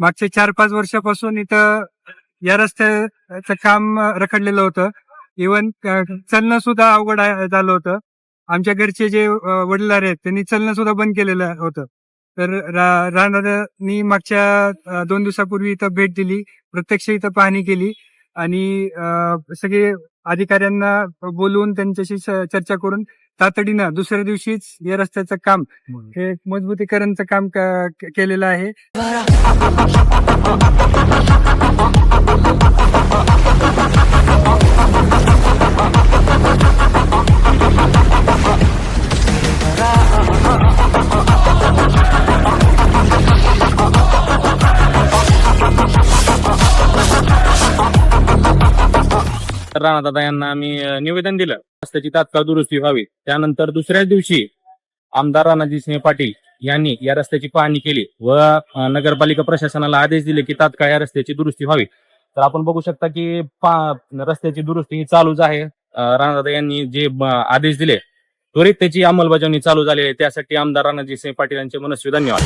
मागच्या चार पाच वर्षापासून इथं या रस्त्याचं काम रखडलेलं होतं. इवन चलणं सुद्धा अवघड आहे- झालं होतं. आमच्या घरचे जे अ, वडीलधारे आहेत त्यांनी चलणं सुद्धा बंद केलेलं होतं. तर रा- मागच्या दोन दिवसापूर्वी इथं भेट दिली प्रत्यक्ष इथं पाहणी केली. आणि सगळे अधिकाऱ्यांना बोलवून त्यांच्याशी चर्चा करून तातडीनं दुसऱ्या दिवशीच या रस्त्याचं काम हे मजबूतीकरणचं काम केलेलं आहे. राणादादा यांना आम्ही निवेदन दिलं. रस्त्याची तात्काळ दुरुस्ती व्हावी. त्यानंतर दुसऱ्याच दिवशी आमदार राणाजी सिंह पाटील यांनी या रस्त्याची पाहणी केली व नगरपालिका प्रशासनाला आदेश दिले की तात्काळ या रस्त्याची दुरुस्ती व्हावी. तर आपण बघू शकता की रस्त्याची दुरुस्ती ही चालूच आहे. राणादादा यांनी जे आदेश दिले त्वरित त्याची अंमलबजावणी चालू झाली आहे. त्यासाठी आमदार राणाजी सिंह पाटील यांचे मनस्वी धन्यवाद.